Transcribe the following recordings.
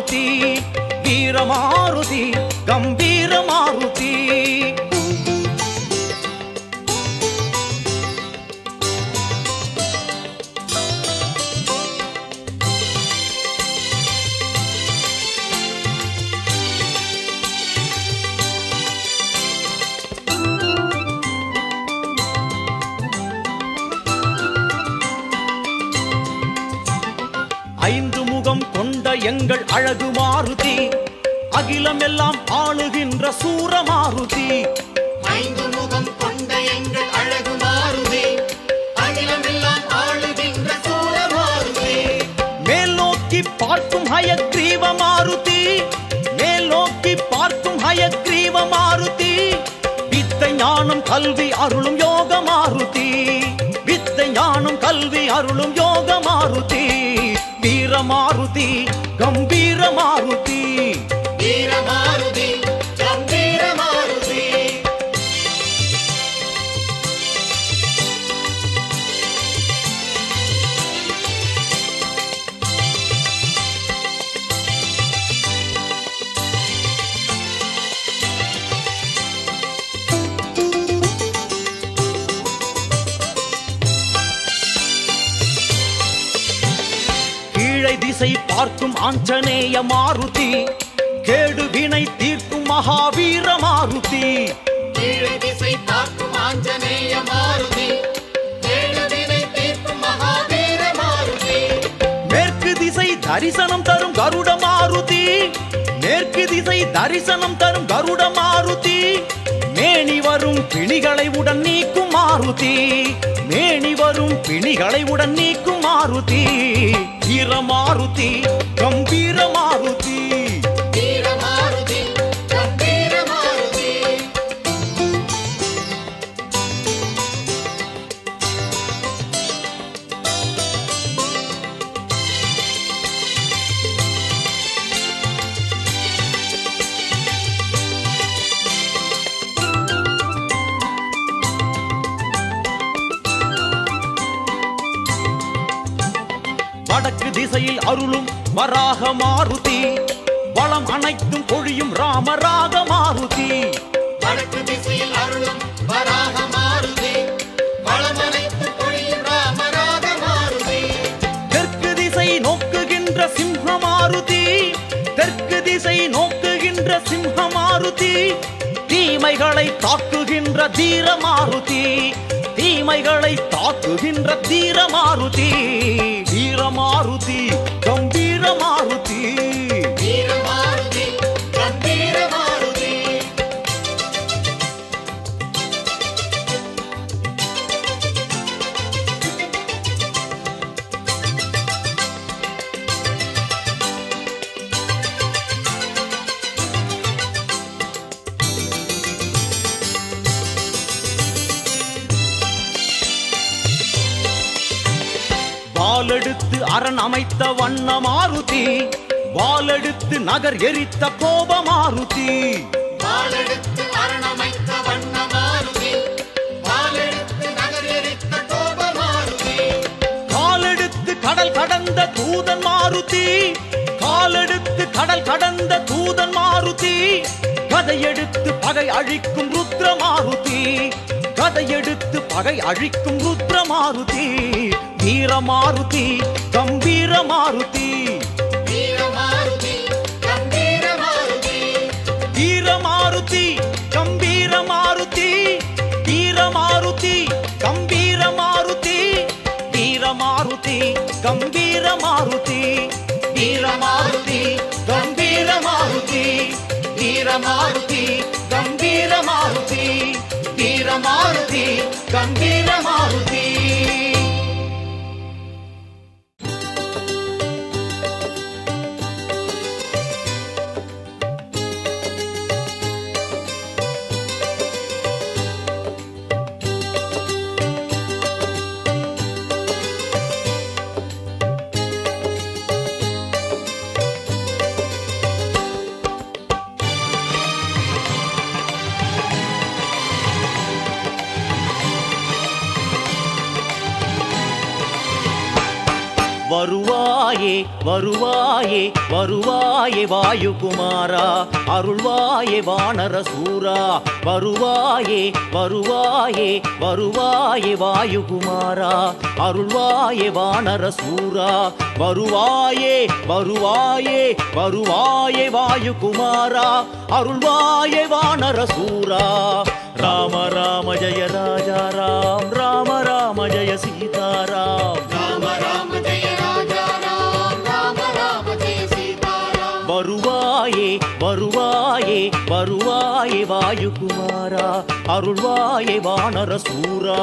மாருதி வீரமாருதி கம்பீர எங்கள் அழகு மாருதி. அகிலம் எல்லாம் ஆளுகின்ற சூர மாருதி. ஐந்து முகம் கொண்ட எங்கள் அழகு மாருதி. அகிலமெல்லாம் ஆளுகின்ற சூழ மாருதி. மேல் நோக்கி பார்க்கும் ஹயக்ரீவ மாருதி. மேல் நோக்கி பார்க்கும் ஹயக்ரீவ மாருதி. வித்தை ஞானம் கல்வி அருளும் யோக மாருதி. வித்தை ஞானம் கல்வி அருளும் யோக மாருதி. வீர மாருதி. கம்பீரமாகும் ஆஞ்சநேய மாருதி கேடு வினை தீர்க்கும் மகாவீர மாருதி. திசை பார்க்கும் ஆஞ்சநேய மாருதி மேற்கு திசை தரிசனம் தரும் கருட மாருதி மேற்கு திசை தரிசனம் தரும் கருட மாருதி பிணிகளை உடன் நீக்கும் மாருதி. மேனி வரும் பிணிகளை உடன் நீக்கும் மாருதி. ஈர மாருதி கம்பீர மாருதி. வராக மாருதி வளம் அனைத்தும் பொழியும் ராமராக மாருதி. வடக்கு திசையில் அருளும் வராக மாருதி வளமனைத்து பொழியும் ராமராக மாருதி. தெற்கு திசை நோக்குகின்ற சிம்ஹ மாருதி தெற்கு திசை நோக்குகின்ற சிம்ஹ மாருதி. தீமைகளை தாக்குகின்ற தீர மாருதி தீமைகளை தாக்குகின்ற தீர மாருதி. வீர மாருதி. మారుతి அரண் அமைத்த வண்ண மாருதி வாளெடுத்து நகர் எரித்த கோப மாருதி காலெடுத்து கடல் கடந்த தூதன் மாருதி காலெடுத்து கடல் கடந்த தூதன் மாருதி கதையெடுத்து பகை அழிக்கும் ருத்ர மாருதி அதை எடுத்து பகை அழிக்கும் ருத்ரமாருதி வீரமாருதி கம்பீரமாருதி. வீரமாருதி வீரமாருதி கம்பீரமாருதி. வீரமாருதி கம்பீரமாருதி. வீரமாருதி கம்பீரமாருதி. வீரமாருதி கம்பீரமாருதி. வீரமாருதி கம்பீரமாருதி. வீரமாருதி வருவாயே வருவாயே வாயுகுமாரா அருள்வாயே வானர சூரா வருவாயே வருவாயே வருவாயே வாயுகுமாரா அருள்வாயே வானர சூரா வருவாயே வருவாயே வருவாயே வாயுகுமாரா அருள்வாயே வானர சூரா ராம ராம ஜய ராஜா ராம் ராம ராம ஜய சீதாராம். வருவாயே வாயுகுமாரா அருள்வாயே வானர சூரா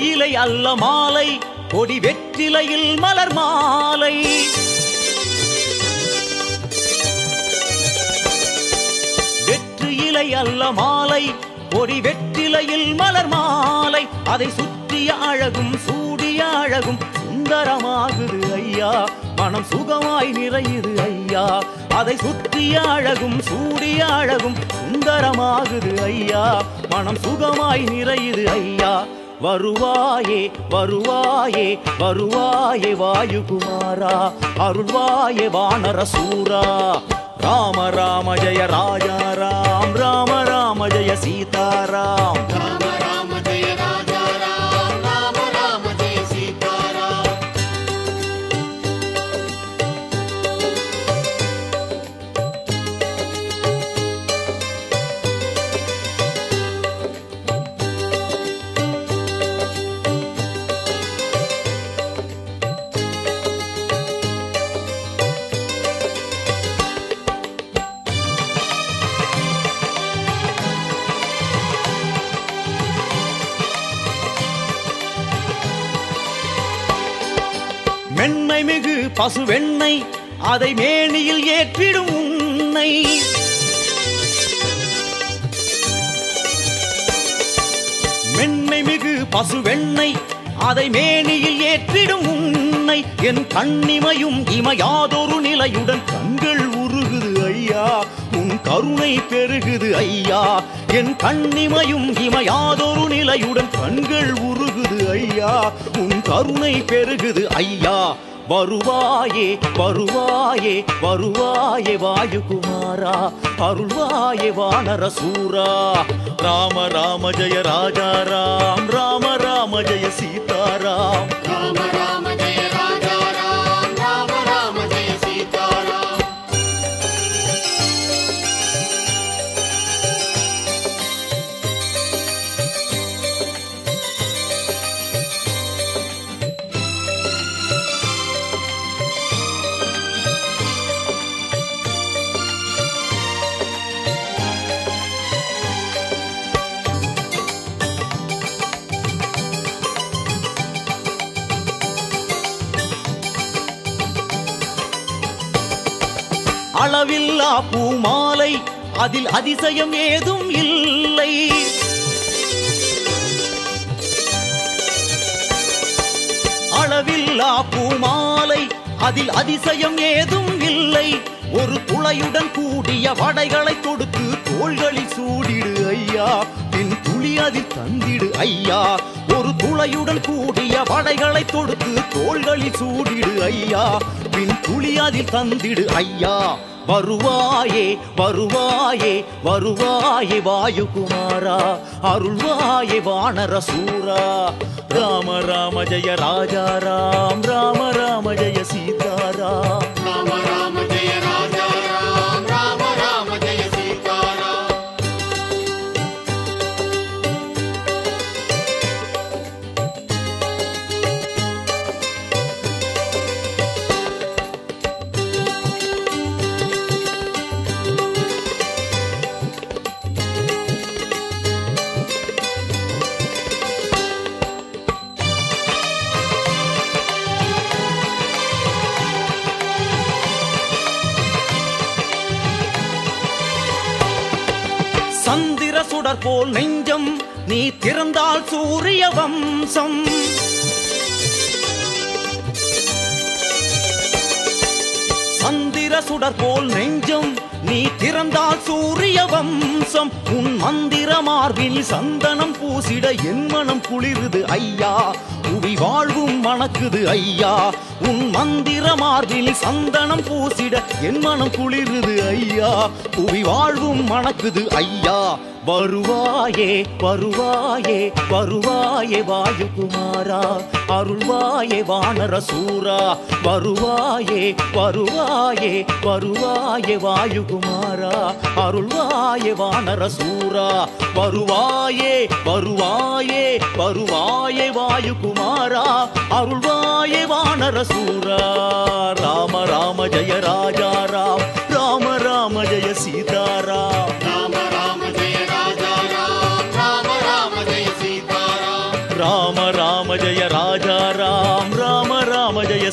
இலை அல்ல மாலை கொடி வெற்றிலையில் மலர் மாலை. வெற்று இலை அல்ல மாலை கொடி வெற்றிலையில் மலர் மாலை. அதை சுற்றிய அழகும் சூடிய அழகும் சுந்தரமாகுது ஐயா. மனம் சுகமாய் நிறையுது ஐயா. அதை சுற்றிய அழகும் சூடிய அழகும் சுந்தரமாகுது ஐயா. மனம் சுகமாய் நிறையுது ஐயா. வருவாயே வருவாயே வருவாயே வாயுகுமாரா அருள்வாயே வானர சூரா ராம ராம ஜெய ராஜா ராம் ராம ராம ஜெய சீதாராம் ராம பசுவெண்ணை அதை மேனியில் ஏற்றிடும் உன்னை. மென்மை மிகு பசு அதை மேனியில் ஏற்றிடும் உன்னை. என் கண்ணிமையும் இமையாதொரு நிலையுடன் கண்கள் உருகுது ஐயா. உன் கருணை பெருகுது ஐயா. என் கண்ணிமையும் இமையாதொரு நிலையுடன் கண்கள் உருகுது ஐயா. உன் கருணை பெருகுது ஐயா. வருவாயே வருவாயே வருவாயே வாயுகுமாரா அருள்வாயே வானர சூரா ராம ராம ஜய ராஜாராம் ராம ராம ஜய சீதாராம் ராம ராம அளவில்லா பூமாலை அதில் அதிசயம் ஏதும் இல்லை. அளவில்லா பூமாலை அதில் அதிசயம் ஏதும் இல்லை. ஒரு துளையுடன் கூடிய வடைகளை கொடுத்து தோள்களில் சூடிடு ஐயா. பின் துளி அதில் தந்திடு ஐயா. ஒரு துளையுடன் கூடிய வடைகளை தொடுத்து தோள்களில் சூடிடு ஐயா. பின் துளி அதில் தந்திடு ஐயா. வருவாயே வருவாயே வருவாயே வாயுகுமாரா. அருள்வாயே வானர சூரா ராம ராம ஜய ராஜா ராம். ராம ராம ஜய சீதாராம் வம்சம். சந்திர சுடர் போல் நெஞ்சம் நீ திறந்தால் சூரிய வம்சம். உன் மந்திர மார்பில் சந்தனம் பூசிட என் மனம் குளிருது ஐயா. புவி வாழ்வும் மணக்குது ஐயா. உன் மந்திர மார்பில் சந்தனம் பூசிட என் மனம் குளிருது ஐயா. புவி வாழ்வும் மணக்குது ஐயா. வருவாயே வருவாயே வருவாயே வாயுகுமாரா அருள்வாயே வானரசூரா. வருவாயே வருவாயே வருவாயே வாயுகுமாரா அருள்வாயே வானரசூரா. வருவாயே வருவாயே வருவாயே வாயுகுமாரா அருள்வாயே வானரசூரா. ராம ராம ஜெய ராஜா ராம். ராம ராம ஜெய சீதாராம்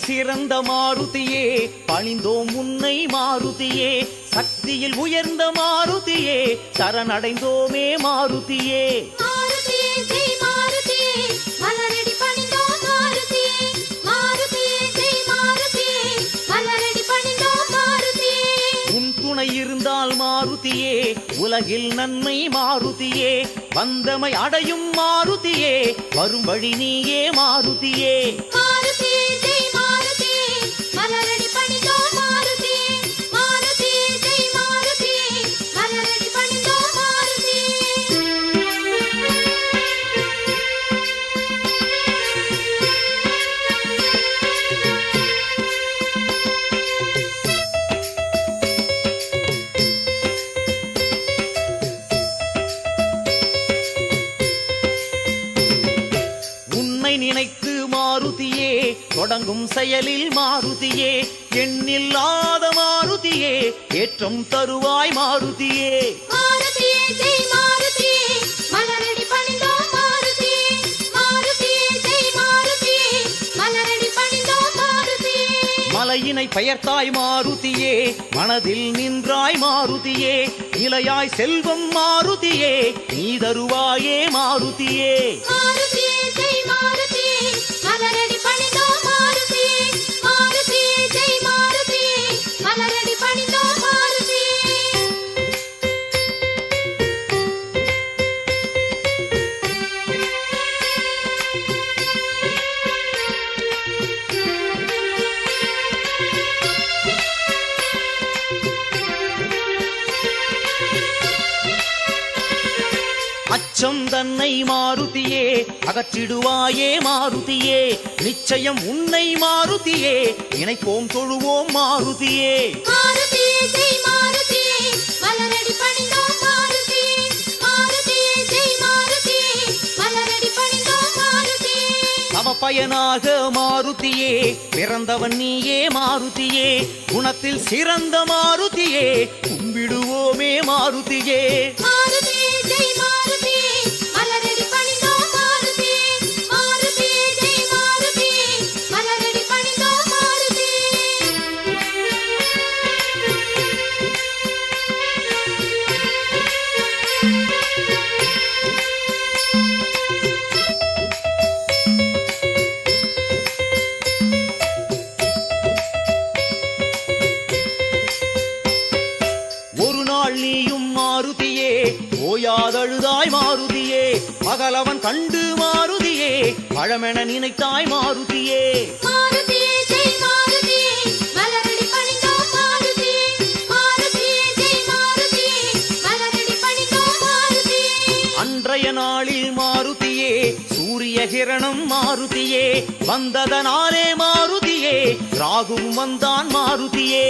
சிறந்த மாருதியே பணிந்தோம் உன்னை மாருதியே சக்தியில் உயர்ந்த மாருதியே சரணடைந்தோமே மாருதியே. இருந்தால் மாருதியே உலகில் நன்மை மாருதியே வந்தமை அடையும் மாருதியே வரும் வழி நீயே மாருதியே. உன்னை நினைத்து மாருதியே தொடங்கும் செயலில் மாருதியே எண்ணில்லாத மாருதியே ஏற்றம் தருவாய் மாருதியே. மலையினை பெயர்த்தாய் மாருதியே மனதில் நின்றாய் மாருதியே நிலையாய் செல்வம் மாருதியே நீ தருவாயே மாருதியே. அச்சம் தன்னை மாருதியே அகற்றிடுவாயே மாருதியே. நிச்சயம் உன்னை மாருதியே நினைப்போம் தொழுவோம் மாருதியே. பயனாக மாருதியே பிறந்தவன் நீயே மாருதியே. குணத்தில் சிறந்த மாருதியே கும்பிடுவோமே மாருதியே அவன் கண்டு மாருதியே பழமென நினைத்தாய் மாருதியே. அன்றைய நாளில் மாருதியே சூரிய கிரணம் மாருதியே. வந்ததனாலே மாருதியே ராகுவும் வந்தான் மாருதியே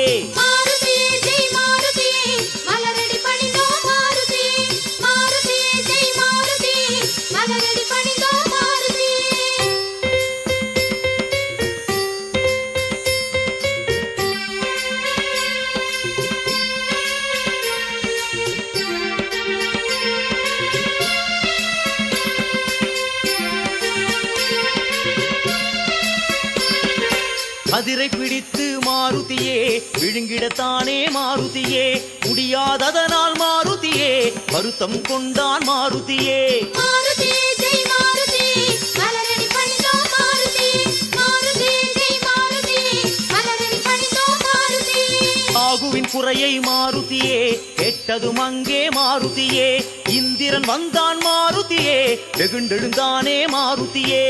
கதிரை பிடித்து மாருதியே விழுங்கிடத்தானே மாருதியே முடியாததனால் மாருதியே வருத்தம் கொண்டான் மாருதியே. ராகுவின் குறையை மாருதியே கேட்டதும் அங்கே மாருதியே இந்திரன் வந்தான் மாருதியே வெகுண்டெழுந்தானே மாருதியே.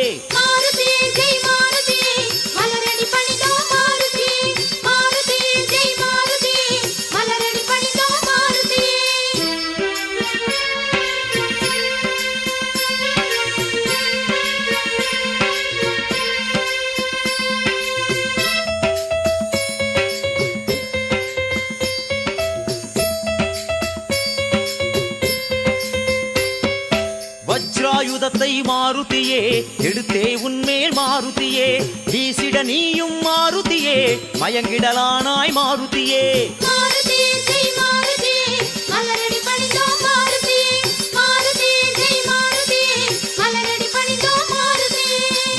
நீயும் மாருதியே மயங்கிடலானாய் மாருதியே.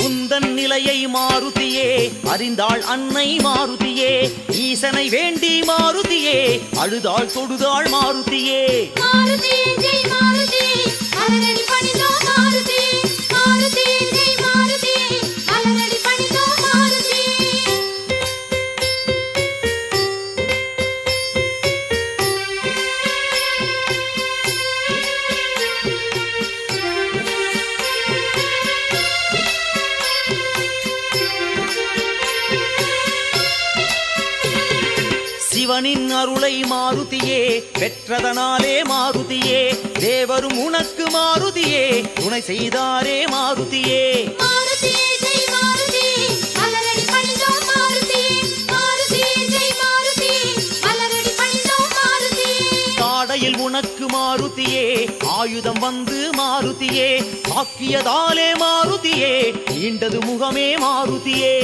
உந்தன் நிலையை மாருதியே அறிந்தாள் அன்னை மாருதியே. ஈசனை வேண்டி மாருதியே அழுதாள் தொடுதாள் மாருதியே. மாருதியே பெற்றதனாலே மாருதியே தேவரும் உனக்கு மாருதியே துணை செய்தாரே மாருதியே. காடையில் உனக்கு மாருதியே ஆயுதம் வந்து மாருதியே ஆக்கியதாலே மாருதியே நீண்டது முகமே மாருதியே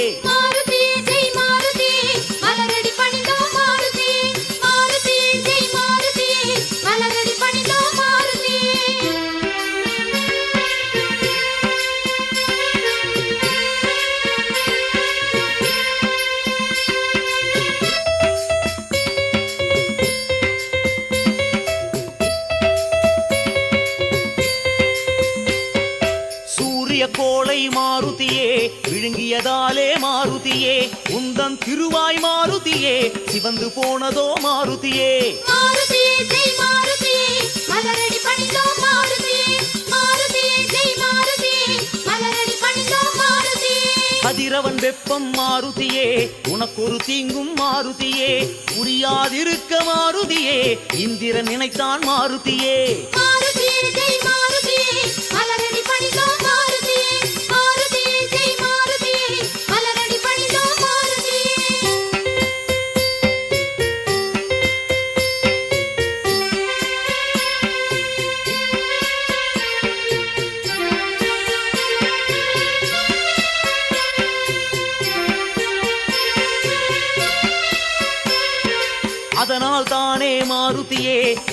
மலரடி பணிந்தோம் மாருதியே. கதிரவன் வெப்பம் மாருதியே. உனக்கொரு தீங்கும் மாருதியே. புரியாதிருக்க மாருதியே. இந்திரன் நினைத்தான் மாருதியே.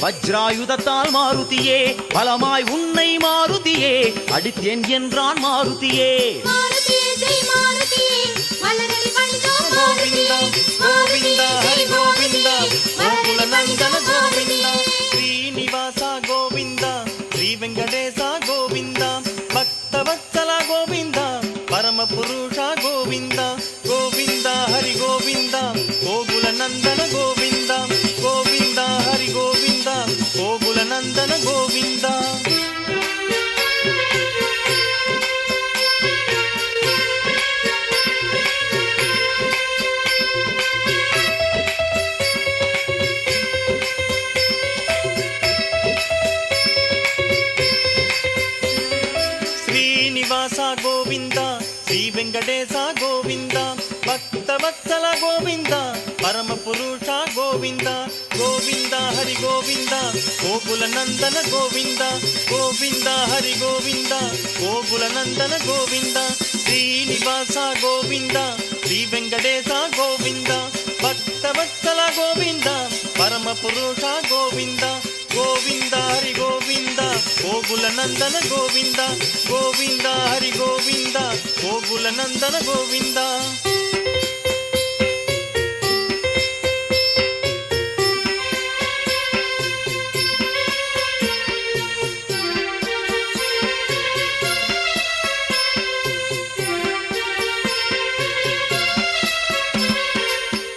வஜ்ராயுதத்தால் மாருதியே பலமாய் உன்னை மாருதியே அடித்தேன் என்றான் மாருதியே. கோவிந்தா கோவிந்தா ஹரி கோவிந்தா கோகுல நந்தன கோவிந்தா ஸ்ரீனிவாசா கோவிந்தா ஸ்ரீ வெங்கடேசா கோவிந்தா பக்தவத்சல கோவிந்தா புருஷா கோவிந்தா கோவிந்தா ஹரி கோவிந்தா கோகுல நந்தன கோவிந்தா. கோவிந்த கோகுல நந்தன கோவிந்த கோவிந்த ஹரி கோவிந்த கோகுல நந்தன கோவிந்த ஸ்ரீனிவாச கோவிந்த ஸ்ரீ வெங்கடேச கோவிந்த பக்த வத்சல கோவிந்த பரம புருஷ கோவிந்த கோவிந்த ஹரி கோவிந்த கோகுல நந்தன கோவிந்த கோவிந்த ஹரி கோவிந்த கோகுல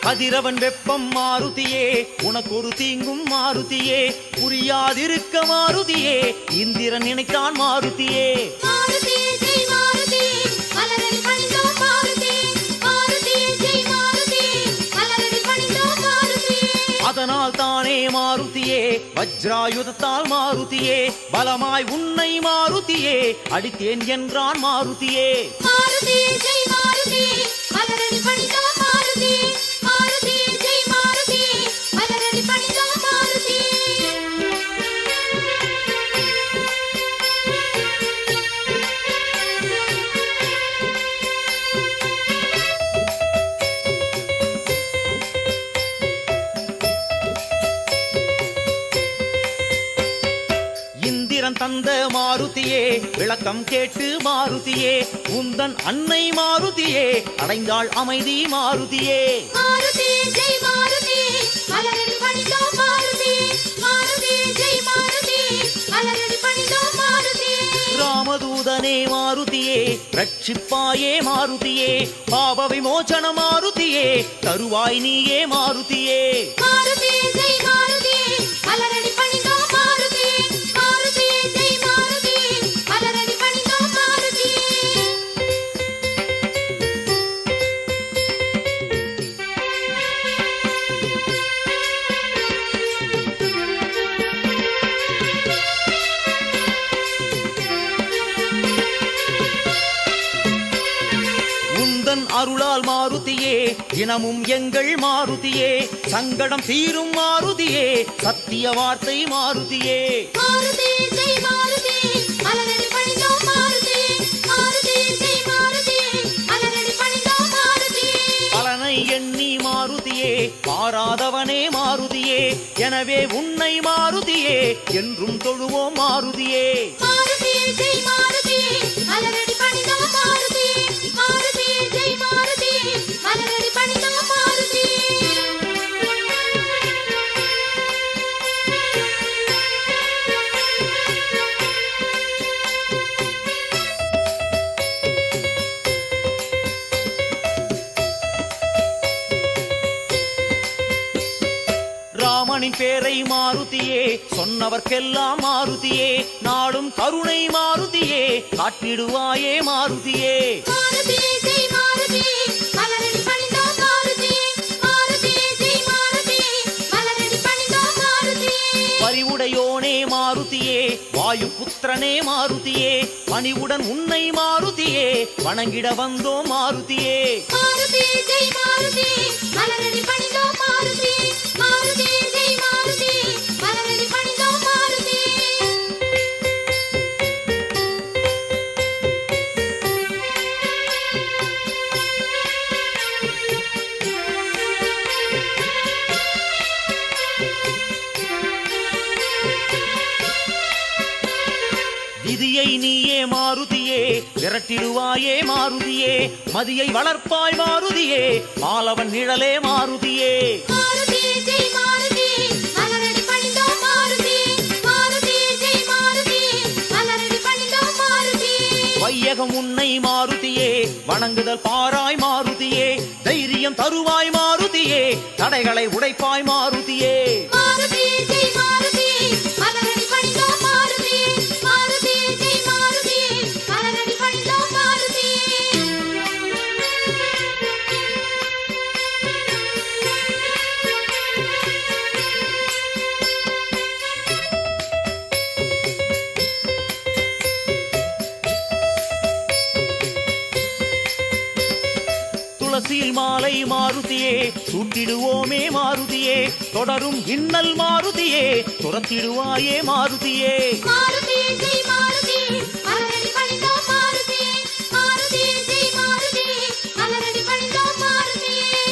கதிரவன் வெப்பம் மாருதியே உனக்கு ஒரு தீங்கும் மாருதியே புரியாதிருக்க மாருதியே இந்திரன் நினைத்தான் மாருதியே. அதனால் தானே மாருதியே வஜ்ராயுதத்தால் மாருதியே பலமாய் உன்னை மாருதியே அடித்தேன் என்றான் மாருதியே. மாருதி விளக்கம் கேட்டு மாருதியே உந்தன் அன்னை மாருதியே அடைந்தாள் அமைதி மாருதியே. ராமதூதனே மாருதியே ரட்சிப்பாயே மாருதியே பாப விமோச்சன மாருதியே தருவாய் நீயே மாருதியே. மாருதி தினமும் எங்கள் மாருதியே. சங்கடம் தீரும் மாருதியே. சத்திய வார்த்தை மாருதியே. எண்ணி மாருதியே. மாறாதவனே மாருதியே. எனவே உன்னை மாருதியே. என்றும் தொழுவோம் மாருதியே. சொன்னவர்க்கெல்லாம் மாருதியே நாடும் கருணை மாருதியே காட்டிடுவாயே மாருதியே. பரிவுடையோனே மாருதியே வாயு புத்திரனே மாருதியே பணிவுடன் உன்னை மாருதியே வணங்கிட வந்தோம் மாருதியே. மாருதி ஜெய் மாருதி மலரடி பணிந்தோம் மாருதி. விரட்டிடுவாயே மாருதியே மதியை வளர்ப்பாய் மாருதியே மாலவன் நிழலே மாருதியே. வையகம் உன்னை மாருதியே வணங்குதல் பாராய் மாருதியே தைரியம் தருவாய் மாருதியே தொடரும் இன்னல் மாருதியே துரத்திடுவாயே மாருதியே.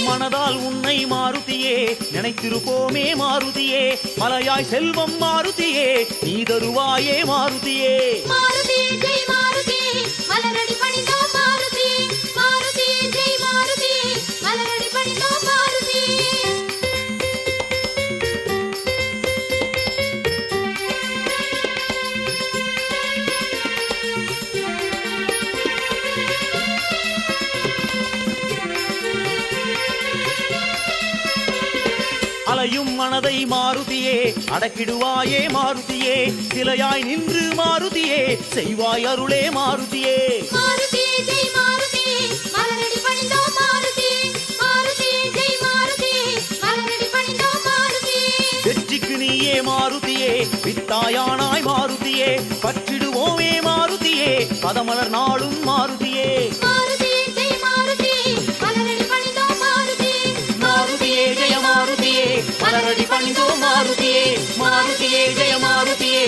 மனதால் உன்னை மாருதியே நினைத்திருப்போமே மாருதியே மலையாய் செல்வம் மாருதியே நீ தருவாயே மாருதியே அடக்கிடுவாயே மாருதியே சிலையாய் நின்று மாருதியே செய்வாய் அருளே மாருதியே. வெற்றிக்கு நீயே மாருதியே வித்தாயானாய் மாருதியே பற்றிடுவோமே மாருதியே பதமலர் நாளும் மாருதியே. மலரடி பணிந்தோ மாருதியே மாருதியே ஜெய மாருதியே